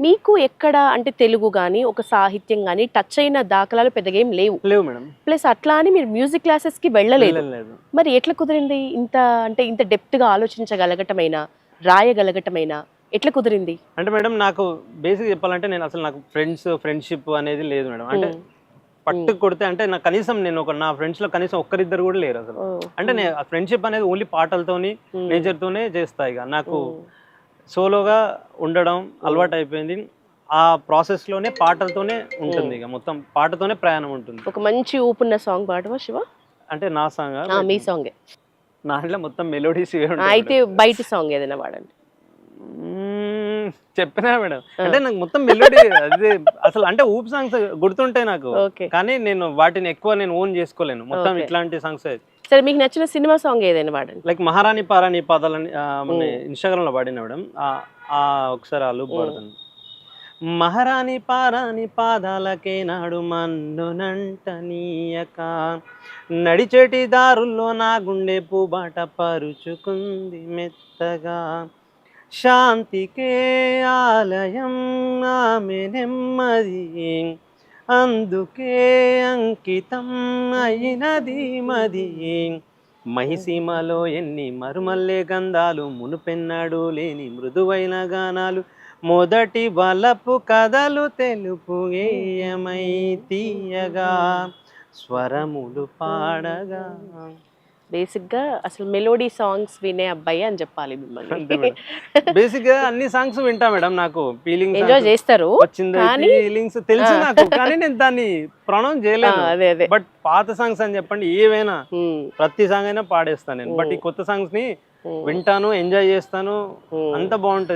మీకు ఎక్కడ అంటే తెలుగు కానీ ఒక సాహిత్యం కానీ టచ్ అయిన దాఖలాలు పెద్దగా ఏం లేవు. లేవు మేడం. ప్లస్ అట్లా అని మీరు మ్యూజిక్ క్లాసెస్కి వెళ్ళలేదు. లేదు మరి ఎట్లా కుదిరింది? ఇంత అంటే ఇంత డెప్త్గా ఆలోచించగలగటమైనా రాయగలగటమైనా ఎట్లా కుదిరింది? అంటే మేడం నాకు బేసిక్ చెప్పాలంటే నేను అసలు నాకు ఫ్రెండ్స్ ఫ్రెండ్షిప్ అనేది లేదు మేడం. అంటే. పట్టు కొడితే అంటే నాకు కనీసం నేను ఒక నా ఫ్రెండ్స్లో కనీసం ఒక్కరిద్దరు కూడా లేరు అసలు. అంటే నేను ఫ్రెండ్షిప్ అనేది ఓన్లీ పాటలతోని. నేచర్ తోనే చేస్తా ఇక. నాకు. సోలోగా ఉండడం అలవాటు అయిపోయింది. ఆ ప్రాసెస్లోనే పాటలతోనే ఉంటుంది ఇక మొత్తం పాటతోనే ప్రయాణం ఉంటుంది. ఒక మంచి ఊపున్న సాంగ్ పాడవా శివ? అంటే నా సాంగ్? మీ సాంగే. నా మొత్తం మెలోడీస్ అయితే బయట సాంగ్ ఏదైనా పాడండి. చెప్పినా మేడం. అంటే నాకు మొత్తం మెలోడీ అదే అసలు అంటే ఊప్ సాంగ్స్ గుర్తుంటాయి నాకు. కానీ నేను వాటిని ఎక్కువ నేను ఓన్ చేసుకోలేను. మొత్తం. ఇట్లాంటి సాంగ్స్ సరే మీకు నచ్చిన సినిమా సాంగ్ ఏదైనా పాడండి లైక్ మహారాణి పారాణి పాదాలని ఆ, మొన్న ఇన్స్టాగ్రామ్లో పాడిన మేడం. ఆ- ఆ ఒకసారి ఆ లూప్ పాడుతాను మహారాణి పారాణి పాదాలకే నాడు మన్నునంట నీయక. నడిచేటి దారుల్లో నా గుండె పూబాట పరుచుకుంది మెత్తగా. శాంతికే ఆలయం ఆమె నెమ్మది. అందుకే అంకితం అయినది మది మహిసీమలో ఎన్ని మరుమల్లే గంధాలు మునుపెన్నడు లేని మృదువైన గానాలు. మొదటి వలపు కథలు తెలుపు ఏయమై తీయగా స్వరములు పాడగా. బేసిక్గా అసలు మెలోడీ సాంగ్స్ వినే అబ్బాయి అని చెప్పాలి మిమ్మల్ని. మేడం. బేసిక్గా అన్ని సాంగ్స్ వింటా మేడం నాకు. ఫీలింగ్స్ ఎంజాయ్ చేస్తారు ఫీలింగ్స్ తెలుసు నాకు కానీ నేను దాన్ని ప్రొనౌన్స్ చేయలేను. అదే అదే. బట్ పాత సాంగ్స్ అని చెప్పండి ఏవైనా ప్రతి సాంగ్ అయినా పాడేస్తాను నేను. బట్ ఈ కొత్త సాంగ్స్ని వింటాను ఎంజాయ్ చేస్తాను. అంత బాగుంటది.